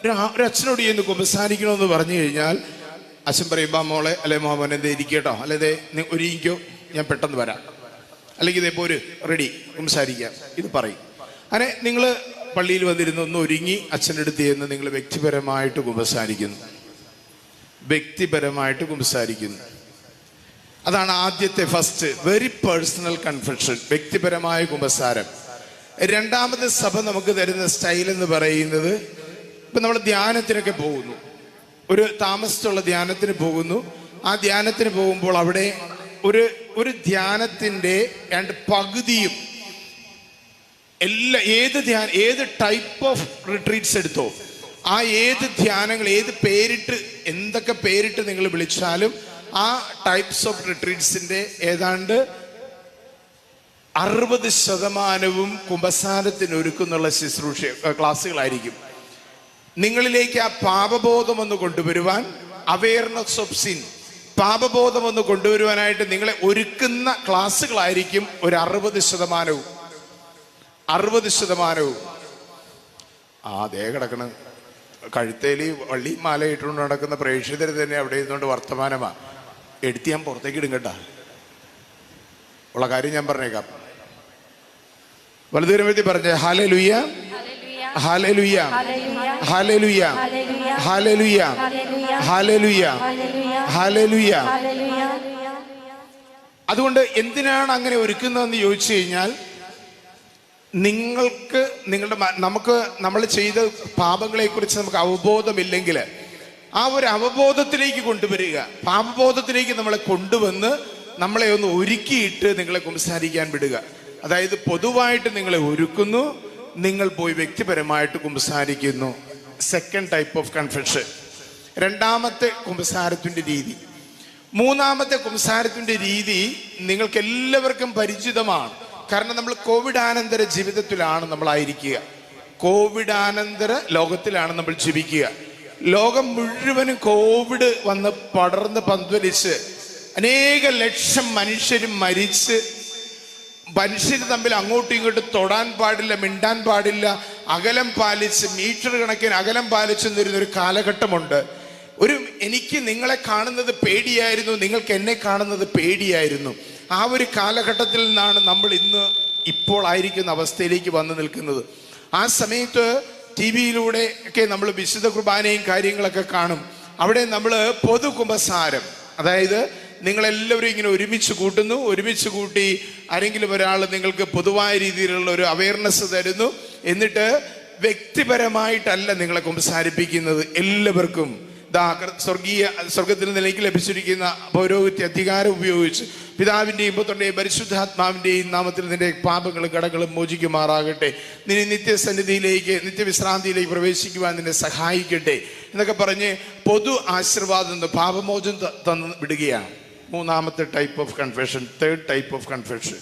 ഒരു ചെയ്യുന്ന ചെന്ന് കുമ്പസാരിക്കണമെന്ന് പറഞ്ഞു കഴിഞ്ഞാൽ അച്ഛൻ പറയുമ്പോ മോളെ അല്ലെ മോമൻ എന്തേ ഇരിക്കട്ടോ അല്ലെ ദേ ഒരുങ്ങിക്കോ ഞാൻ പെട്ടെന്ന് വരാം. അല്ലെങ്കിൽ ഇതേ ഒരു റെഡി കുമ്പസാരിക്കാം ഇത് പറയും. അങ്ങനെ നിങ്ങൾ പള്ളിയിൽ വന്നിരുന്ന് ഒന്ന് ഒരുങ്ങി അച്ഛന്റെ അടുത്ത് ചെന്ന് നിങ്ങൾ വ്യക്തിപരമായിട്ട് കുമ്പസാരിക്കുന്നു വ്യക്തിപരമായിട്ട് കുമ്പസാരിക്കുന്നു അതാണ് ആദ്യത്തെ ഫസ്റ്റ് വെരി പേഴ്സണൽ കൺഫെഷൻ വ്യക്തിപരമായ കുമ്പസാരം രണ്ടാമത്തെ സഭ നമുക്ക് തരുന്ന സ്റ്റൈൽ എന്ന് പറയുന്നത് ഇപ്പൊ നമ്മൾ ധ്യാനത്തിനൊക്കെ പോകുന്നു. ഒരു താമസിച്ചുള്ള ധ്യാനത്തിന് പോകുന്നു. ആ ധ്യാനത്തിന് പോകുമ്പോൾ അവിടെ ഒരു ഒരു ധ്യാനത്തിന്റെ രണ്ട് പകുതിയും എല്ലാ ഏത് ധ്യാന ഏത് ടൈപ്പ് ഓഫ് റിട്രീറ്റ്സ് എടുത്തോ ആ ഏത് ധ്യാനങ്ങൾ ഏത് പേരിട്ട് എന്തൊക്കെ പേരിട്ട് നിങ്ങൾ വിളിച്ചാലും ആ ടൈപ്സ് ഓഫ് റിട്രീറ്റ്സിന്റെ ഏതാണ്ട് അറുപത് ശതമാനവും കുമ്പസാരത്തിന് ഒരുക്കുന്നുള്ള ശുശ്രൂഷ ക്ലാസ്സുകളായിരിക്കും. നിങ്ങളിലേക്ക് ആ പാപബോധം ഒന്ന് കൊണ്ടുവരുവാൻ അവയർനെസ് ഓഫ് സിൻ പാപബോധം ഒന്ന് കൊണ്ടുവരുവാനായിട്ട് നിങ്ങളെ ഒരുക്കുന്ന ക്ലാസ്സുകളായിരിക്കും ഒരു അറുപത് ശതമാനവും. അറുപത് ശതമാനവും. ആ ദേ കിടക്കണ. കഴുത്തേലി വള്ളി മാല ഇട്ടുകൊണ്ട് നടക്കുന്ന പ്രേക്ഷിതർ തന്നെ അവിടെ ഇരുന്നുകൊണ്ട് വർത്തമാനമാ. എടുത്ത് ഞാൻ പുറത്തേക്ക് ഇടും കേട്ടാ. ഉള്ള കാര്യം ഞാൻ പറഞ്ഞേക്കാം. വലുതുരമ്പത്തി പറഞ്ഞേ ഹാലേ ലുയ്യ ഹാലേ ലുയ്യ ഹാലേ ലുയ്യ ഹാലേ ലുയ്യ ഹാലേ ലുയ്യ ഹാലേ ലുയ്യ അതുകൊണ്ട് എന്തിനാണ് അങ്ങനെ ഒരുക്കുന്നതെന്ന് ചോദിച്ചു കഴിഞ്ഞാൽ നിങ്ങൾക്ക് നിങ്ങളുടെ നമുക്ക് നമ്മൾ ചെയ്ത പാപങ്ങളെക്കുറിച്ച് നമുക്ക് അവബോധമില്ലെങ്കിൽ ആ ഒരു അവബോധത്തിലേക്ക് കൊണ്ടുവരിക. പാപബോധത്തിലേക്ക് നമ്മളെ കൊണ്ടുവന്ന് നമ്മളെ ഒന്ന് ഒരുക്കിയിട്ട് നിങ്ങളെ സംസാരിക്കാൻ വിടുക. അതായത് പൊതുവായിട്ട് നിങ്ങളെ ഒരുക്കുന്നു നിങ്ങൾ പോയി വ്യക്തിപരമായിട്ട് കുമ്പസാരിക്കുന്നു. സെക്കൻഡ് ടൈപ്പ് ഓഫ് കൺഫെഷൻ രണ്ടാമത്തെ കുമ്പസാരത്തിന്റെ രീതി. മൂന്നാമത്തെ കുമ്പസാരത്തിന്റെ രീതി നിങ്ങൾക്ക് എല്ലാവർക്കും പരിചിതമാണ്. കാരണം നമ്മൾ കോവിഡാനന്തര ജീവിതത്തിലാണ് നമ്മളായിരിക്കുക കോവിഡാനന്തര ലോകത്തിലാണ് നമ്മൾ ജീവിക്കുക. ലോകം മുഴുവനും കോവിഡ് വന്ന് പടർന്ന് പന്തുവലിച്ച് അനേക ലക്ഷം മനുഷ്യരും മരിച്ച് മനുഷ്യർ തമ്മിൽ അങ്ങോട്ടും ഇങ്ങോട്ടും തൊടാൻ പാടില്ല മിണ്ടാൻ പാടില്ല. അകലം പാലിച്ച് മീറ്റർ കണക്കിന് അകലം പാലിച്ചു നിന്നിരുന്ന ഒരു കാലഘട്ടമുണ്ട്. ഒരു എനിക്ക് നിങ്ങളെ കാണുന്നത് പേടിയായിരുന്നു നിങ്ങൾക്ക് എന്നെ കാണുന്നത് പേടിയായിരുന്നു. ആ ഒരു കാലഘട്ടത്തിൽ നിന്നാണ് നമ്മൾ ഇന്ന് ഇപ്പോൾ ആയിരിക്കുന്ന അവസ്ഥയിലേക്ക് വന്നു നിൽക്കുന്നത്. ആ സമയത്ത് ടി വിയിലൂടെ ഒക്കെ നമ്മൾ വിശുദ്ധ കുർബാനയും കാര്യങ്ങളൊക്കെ കാണും. അവിടെ നമ്മൾ പൊതു കുമ്പസാരം അതായത് നിങ്ങളെല്ലാവരും ഇങ്ങനെ ഒരുമിച്ച് കൂട്ടുന്നു. ഒരുമിച്ച് കൂട്ടി ആരെങ്കിലും ഒരാൾ നിങ്ങൾക്ക് പൊതുവായ രീതിയിലുള്ള ഒരു അവയർനെസ് തരുന്നു. എന്നിട്ട് വ്യക്തിപരമായിട്ടല്ല നിങ്ങളെ സംസാരിപ്പിക്കുന്നത് എല്ലാവർക്കും ദാ സ്വർഗീയ സ്വർഗത്തിൽ നിലയ്ക്ക് ലഭിച്ചിരിക്കുന്ന പൗരോഹിത്യ അധികാരം ഉപയോഗിച്ച് പിതാവിന്റെയും പുത്രന്റെയും പരിശുദ്ധാത്മാവിന്റെയും നാമത്തിൽ നിന്റെ പാപങ്ങളും കടകളും മോചിക്കുമാറാകട്ടെ. നിന്നെ നിത്യസന്നിധിയിലേക്ക് നിത്യവിശ്രാന്തിയിലേക്ക് പ്രവേശിക്കുവാൻ നിന്നെ സഹായിക്കട്ടെ. എന്നൊക്കെ പറഞ്ഞ് പൊതു ആശീർവാദം പാപമോചനം തന്ന് വിടുകയാണ്. മൂന്നാമത്തെ type of confession third type of confession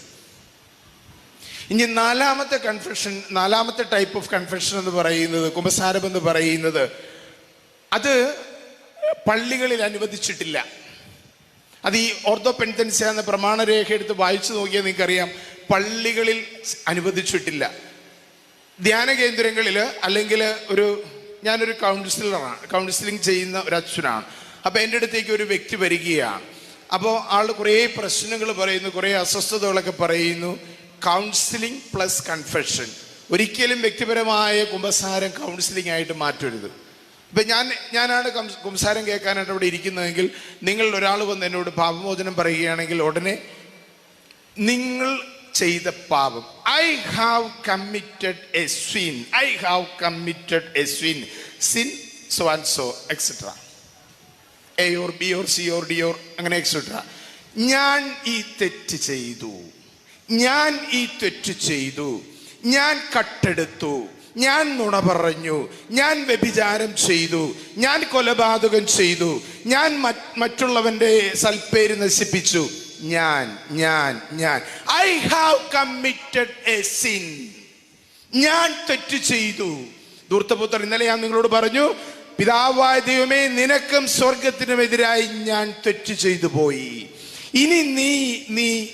ഇനി നാലാമത്തെ കൺഫെഷൻ നാലാമത്തെ ടൈപ്പ് ഓഫ് കൺഫെഷൻ എന്ന് പറയുന്നത് കുമ്പസാരം എന്ന് പറയുന്നത് അത് പള്ളികളിൽ അനുവദിച്ചിട്ടില്ല. അത് ഈ ഓർത്തോ പെൻതൻസ എന്ന പ്രമാണരേഖ എടുത്ത് വായിച്ചു നോക്കിയാൽ നിങ്ങൾക്കറിയാം പള്ളികളിൽ അനുവദിച്ചിട്ടില്ല. ധ്യാന കേന്ദ്രങ്ങളിൽ അല്ലെങ്കിൽ ഒരു ഞാനൊരു കൗൺസിലറാണ് കൗൺസിലിംഗ് ചെയ്യുന്ന ഒരു അച്ഛനാണ്. അപ്പോൾ എന്റെ അടുത്തേക്ക് ഒരു വ്യക്തി വരികയാണ്. അപ്പോൾ ആൾ കുറേ പ്രശ്നങ്ങൾ പറയുന്നു കുറേ അസ്വസ്ഥതകളൊക്കെ പറയുന്നു. കൗൺസിലിംഗ് പ്ലസ് കൺഫെഷൻ ഒരിക്കലും വ്യക്തിപരമായ കുമ്പസാരം കൗൺസിലിംഗ് ആയിട്ട് മാറ്റരുത്. ഇപ്പം ഞാൻ ഞാനാണ് കുംസാരം കേൾക്കാനായിട്ട് അവിടെ ഇരിക്കുന്നതെങ്കിൽ നിങ്ങൾ ഒരാൾ വന്ന് എന്നോട് പാപമോചനം പറയുകയാണെങ്കിൽ ഉടനെ നിങ്ങൾ ചെയ്ത പാപം. I have committed a sin I have committed a sin sin so and so etcetera A or B or C or D or അങ്ങനെ എക്സെട്ര ഞാൻ ഈ തെറ്റ് ചെയ്തു. ഞാൻ ഈ തെറ്റ് ചെയ്തു. ഞാൻ കട്ടെടുത്തു. ഞാൻ നുണ പറഞ്ഞു. ഞാൻ വ്യഭിചാരം ചെയ്തു. ഞാൻ കൊലപാതകം ചെയ്തു. ഞാൻ മറ്റുള്ളവന്റെ സൽപ്പേര് നശിപ്പിച്ചു. ഞാൻ ഞാൻ ഞാൻ. I have committed a sin ഞാൻ തെറ്റ് ചെയ്തു. ദൂർത്തപുത്രൻ ഇന്നലെ ഞാൻ നിങ്ങളോട് പറഞ്ഞു പിതാവായ ദൈവമേ നിനക്കും സ്വർഗത്തിനുമെതിരായി ഞാൻ തെറ്റ് ചെയ്തു പോയി. ഇനി നീ നീ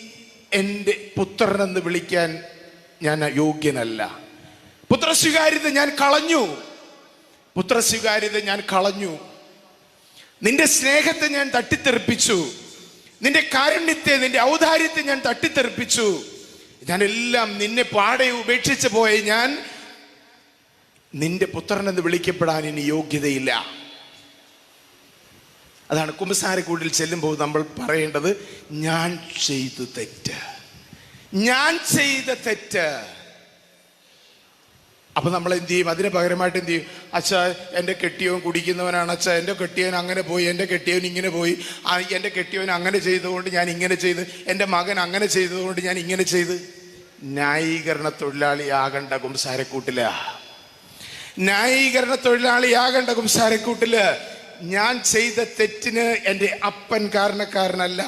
എന്റെ പുത്രനെന്ന് വിളിക്കാൻ ഞാൻ യോഗ്യനല്ല. പുത്രസ്വീകാര്യത ഞാൻ കളഞ്ഞു. പുത്രസ്വീകാര്യത ഞാൻ കളഞ്ഞു. നിന്റെ സ്നേഹത്തെ ഞാൻ തട്ടിത്തെറിപ്പിച്ചു. നിന്റെ കാരുണ്യത്തെ നിന്റെ ഔദാര്യത്തെ ഞാൻ തട്ടിത്തെറിപ്പിച്ചു. ഞാനെല്ലാം നിന്നെ പാടെ ഉപേക്ഷിച്ചു പോയ ഞാൻ നിന്റെ പുത്രൻ എന്ന് വിളിക്കപ്പെടാൻ ഇനി യോഗ്യതയില്ല. അതാണ് കുമ്പസാരക്കൂട്ടിൽ ചെല്ലുമ്പോൾ നമ്മൾ പറയേണ്ടത് ഞാൻ ചെയ്തു തെറ്റ്. ഞാൻ ചെയ്ത തെറ്റ്. അപ്പൊ നമ്മൾ എന്ത് ചെയ്യും? അതിന് പകരമായിട്ട് എന്ത് ചെയ്യും? അച്ഛാ എന്റെ കെട്ടിയവൻ കുടിക്കുന്നവനാണ്. അച്ഛാ എന്റെ കെട്ടിയവൻ അങ്ങനെ പോയി എന്റെ കെട്ടിയവൻ ഇങ്ങനെ പോയി. എന്റെ കെട്ടിയവൻ അങ്ങനെ ചെയ്തുകൊണ്ട് ഞാൻ ഇങ്ങനെ ചെയ്ത് എന്റെ മകൻ അങ്ങനെ ചെയ്തതുകൊണ്ട് ഞാൻ ഇങ്ങനെ ചെയ്ത്. ന്യായീകരണ ആകണ്ട കുംസാരക്കൂട്ടില ന്യായീകരണ തൊഴിലാളിയാകേണ്ട കുംസാരക്കൂട്ടിൽ ഞാൻ ചെയ്ത തെറ്റിന് എന്റെ അപ്പൻ കാരണക്കാരനല്ല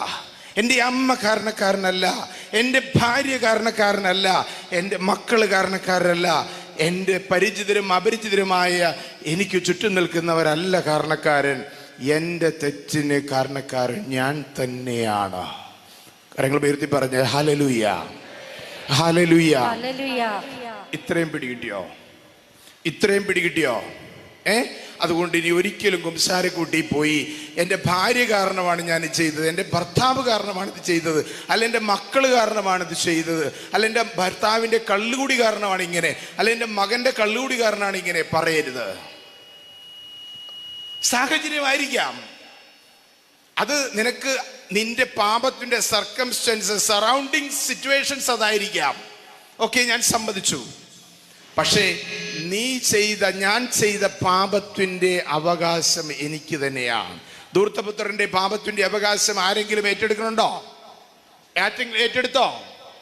എന്റെ അമ്മ കാരണക്കാരനല്ല എന്റെ ഭാര്യ കാരണക്കാരനല്ല എന്റെ മക്കൾ കാരണക്കാരനല്ല എന്റെ പരിചിതരും അപരിചിതരുമായ എനിക്ക് ചുറ്റും നിൽക്കുന്നവരല്ല കാരണക്കാരൻ. എന്റെ തെറ്റിന് കാരണക്കാരൻ ഞാൻ തന്നെയാണ്. കാര്യങ്ങൾ ഉയർത്തി പറഞ്ഞ ഹലലുയ്യ ഹല്ലേലൂയ. ഇത്രയും പിടികിട്ടിയോ ഇത്രയും പിടികിട്ടിയോ? ഏ? അതുകൊണ്ട് ഇനി ഒരിക്കലും കുംസാരക്കൂട്ടി പോയി. എന്റെ ഭാര്യ കാരണമാണ് ഞാൻ ചെയ്തത്. എന്റെ ഭർത്താവ് കാരണമാണ് ഇത് ചെയ്തത്. അല്ല എന്റെ മക്കൾ കാരണമാണ് ഇത് ചെയ്തത്. അല്ല എന്റെ ഭർത്താവിന്റെ കള്ളുകൂടി കാരണമാണ് ഇങ്ങനെ. അല്ല എന്റെ മകന്റെ കള്ളുകൂടി കാരണമാണ് ഇങ്ങനെ പറയരുത്. സാഹചര്യമായിരിക്കാം. അത് നിനക്ക് നിന്റെ പാപത്തിന്റെ സർക്കംസ്റ്റൻസ് സറൗണ്ടിങ് സിറ്റുവേഷൻസ് അതായിരിക്കാം. ഓക്കെ ഞാൻ സമ്മതിച്ചു. പക്ഷേ നീ ചെയ്ത ഞാൻ ചെയ്ത പാപത്തിന്റെ അവകാശം എനിക്ക് തന്നെയാണ്. ദൂർത്തപുത്രന്റെ പാപത്തിന്റെ അവകാശം ആരെങ്കിലും ഏറ്റെടുക്കണുണ്ടോ? ഏറ്റെടുത്തോ?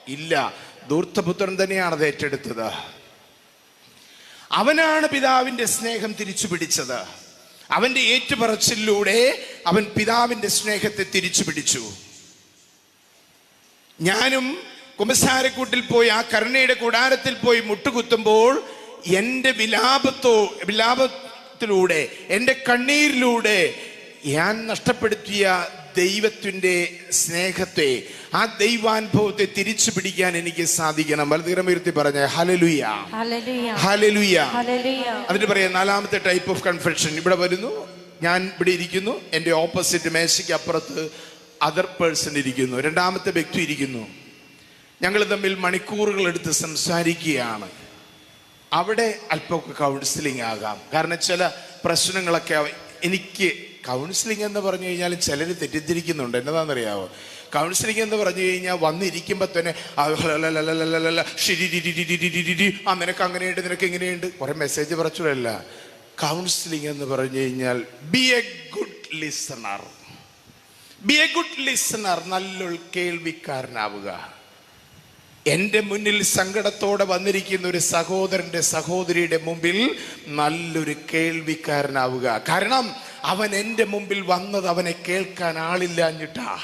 ഇല്ല. ദൂർത്തപുത്രൻ തന്നെയാണ് അത് ഏറ്റെടുത്തത്. അവനാണ് പിതാവിന്റെ സ്നേഹം തിരിച്ചു പിടിച്ചത് അവന്റെ ഏറ്റുപറച്ചിലൂടെ അവൻ പിതാവിന്റെ സ്നേഹത്തെ തിരിച്ചു പിടിച്ചു ഞാനും കുമ്പസാരക്കൂട്ടിൽ പോയി ആ കരുണയുടെ കൂടാരത്തിൽ പോയി മുട്ടുകുത്തുമ്പോൾ എന്റെ വിലാപത്തോ വിലാപത്തിലൂടെ എന്റെ കണ്ണീരിലൂടെ ഞാൻ നഷ്ടപ്പെടുത്തിയ ദൈവത്തിന്റെ സ്നേഹത്തെ ആ ദൈവാനുഭവത്തെ തിരിച്ചു പിടിക്കാൻ എനിക്ക് സാധിക്കണം. വലതുകരമുയർത്തി പറഞ്ഞ ഹലലുയ ഹലലുയ അതിന് പറയാം നാലാമത്തെ ടൈപ്പ് ഓഫ് കൺഫെഷൻ ഇവിടെ വരുന്നു ഞാൻ ഇവിടെ ഇരിക്കുന്നു എന്റെ ഓപ്പോസിറ്റ് മേശയ്ക്ക് അപ്പുറത്ത് അതർ പേഴ്സൺ ഇരിക്കുന്നു രണ്ടാമത്തെ വ്യക്തി ഇരിക്കുന്നു. ഞങ്ങൾ തമ്മിൽ മണിക്കൂറുകൾ എടുത്ത് സംസാരിക്കുകയാണ്. അവിടെ അല്പമൊക്കെ കൗൺസിലിംഗ് ആകാം. കാരണം ചില പ്രശ്നങ്ങളൊക്കെ എനിക്ക് കൗൺസിലിംഗ് എന്ന് പറഞ്ഞു കഴിഞ്ഞാൽ ചിലർ തെറ്റിദ്ധരിക്കുന്നുണ്ട്. എന്നതാണെന്നറിയാമോ കൗൺസിലിംഗ് എന്ന് പറഞ്ഞു കഴിഞ്ഞാൽ വന്നിരിക്കുമ്പോൾ തന്നെ ആ നിനക്ക് അങ്ങനെയുണ്ട് നിനക്ക് ഇങ്ങനെയുണ്ട്. കുറെ മെസ്സേജ് പറച്ചിലല്ല. കൗൺസിലിംഗ് എന്ന് പറഞ്ഞു കഴിഞ്ഞാൽ be a good listener be a good listener നല്ലൊരു കേൾവിക്കാരനാവുക. എന്റെ മുന്നിൽ സങ്കടത്തോടെ വന്നിരിക്കുന്ന ഒരു സഹോദരന്റെ സഹോദരിയുടെ മുമ്പിൽ നല്ലൊരു കേൾവിക്കാരനാവുക. കാരണം അവൻ എന്റെ മുമ്പിൽ വന്നത് അവനെ കേൾക്കാൻ ആളില്ലാഞ്ഞിട്ടാ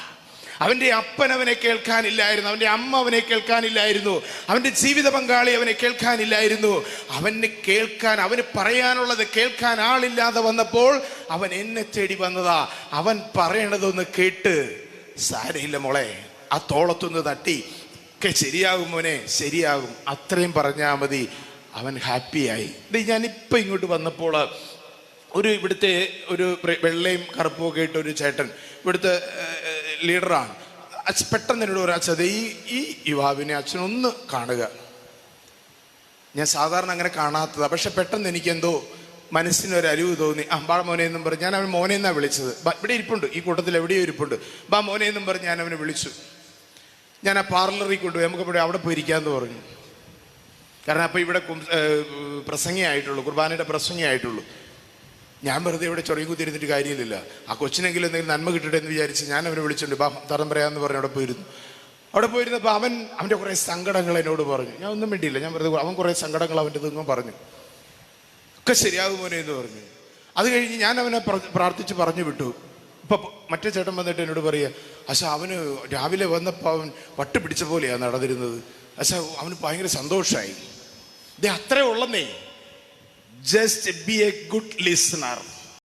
അവന്റെ അപ്പൻ അവനെ കേൾക്കാനില്ലായിരുന്നു അവന്റെ അമ്മ അവനെ കേൾക്കാനില്ലായിരുന്നു അവന്റെ ജീവിത പങ്കാളി അവനെ കേൾക്കാനില്ലായിരുന്നു. അവന് കേൾക്കാൻ അവന് പറയാനുള്ളത് കേൾക്കാൻ ആളില്ലാതെ വന്നപ്പോൾ അവൻ എന്നെ തേടി വന്നതാ. അവൻ പറയണതൊന്ന് കേട്ട് സാരയില്ല മോളെ ആ തോളത്തൊന്ന് തട്ടി ഒക്കെ ശരിയാകും മോനെ ശരിയാകും. അത്രയും പറഞ്ഞാൽ മതി. അവൻ ഹാപ്പിയായി. ഞാനിപ്പോൾ ഇങ്ങോട്ട് വന്നപ്പോൾ ഒരു ഇവിടുത്തെ ഒരു വെള്ളയും കറുപ്പും ഒക്കെ ഇട്ട ഒരു ചേട്ടൻ ഇവിടുത്തെ ലീഡറാണ്. പെട്ടെന്ന് എന്നോട് പറയാം അച്ഛത് ഈ ഈ യുവാവിനെ അച്ഛനൊന്ന് കാണുക. ഞാൻ സാധാരണ അങ്ങനെ കാണാത്തതാണ് പക്ഷെ പെട്ടെന്ന് എനിക്കെന്തോ മനസ്സിനൊരു അരിവ് തോന്നി. അമ്പാള മോനെ എന്നും പറഞ്ഞ് ഞാൻ അവൻ മോനെ എന്നാണ് വിളിച്ചത്. ഇവിടെ ഇരിപ്പുണ്ട്. ഈ കൂട്ടത്തിൽ എവിടെയോ ഇരിപ്പുണ്ട്. ബാ മോനെ എന്നും പറഞ്ഞ് ഞാൻ അവനെ വിളിച്ചു. ഞാൻ ആ പാർലറിൽ കൊണ്ടുപോയി നമുക്ക് ഇവിടെ അവിടെ പോയിരിക്കാമെന്ന് പറഞ്ഞു. കാരണം അപ്പോൾ ഇവിടെ പ്രസംഗിയായിട്ടുള്ളൂ കുർബാനയുടെ പ്രസംഗിയായിട്ടുള്ളൂ. ഞാൻ വെറുതെ ഇവിടെ ചൊറിയും കുത്തിരുന്നിട്ട് കാര്യമില്ല ആ കൊച്ചിനെങ്കിലും എന്തെങ്കിലും നന്മ കിട്ടട്ടെ എന്ന് വിചാരിച്ച് ഞാൻ അവനെ വിളിച്ചിട്ടുണ്ട് ബാ പറയാമെന്ന് പറഞ്ഞ് അവിടെ പോയിരുന്നു. അവിടെ പോയിരുന്നപ്പോൾ അവൻ അവന്റെ കുറേ സങ്കടങ്ങൾ എന്നോട് പറഞ്ഞു. ഞാൻ ഒന്നും വേണ്ടിയില്ല ഞാൻ വെറുതെ അവൻ കുറേ സങ്കടങ്ങൾ അവന്റെ ഇതൊന്നും പറഞ്ഞു. ഒക്കെ ശരിയാകുമോനെ എന്ന് പറഞ്ഞു. അത് കഴിഞ്ഞ് ഞാൻ അവനെ പ്ര- പ്രാർത്ഥിച്ച് പറഞ്ഞു വിട്ടു. ഇപ്പൊ മറ്റേ ചേട്ടൻ വന്നിട്ട് എന്നോട് പറയുക അച്ഛാ അവന് രാവിലെ വന്നപ്പോൾ അവൻ വട്ട് പിടിച്ച പോലെയാണ് നടന്നിരുന്നത്. അച്ഛാ അവന് ഭയങ്കര സന്തോഷമായി ഇത് അത്രേ ഉള്ളന്നേ. Just be a good listener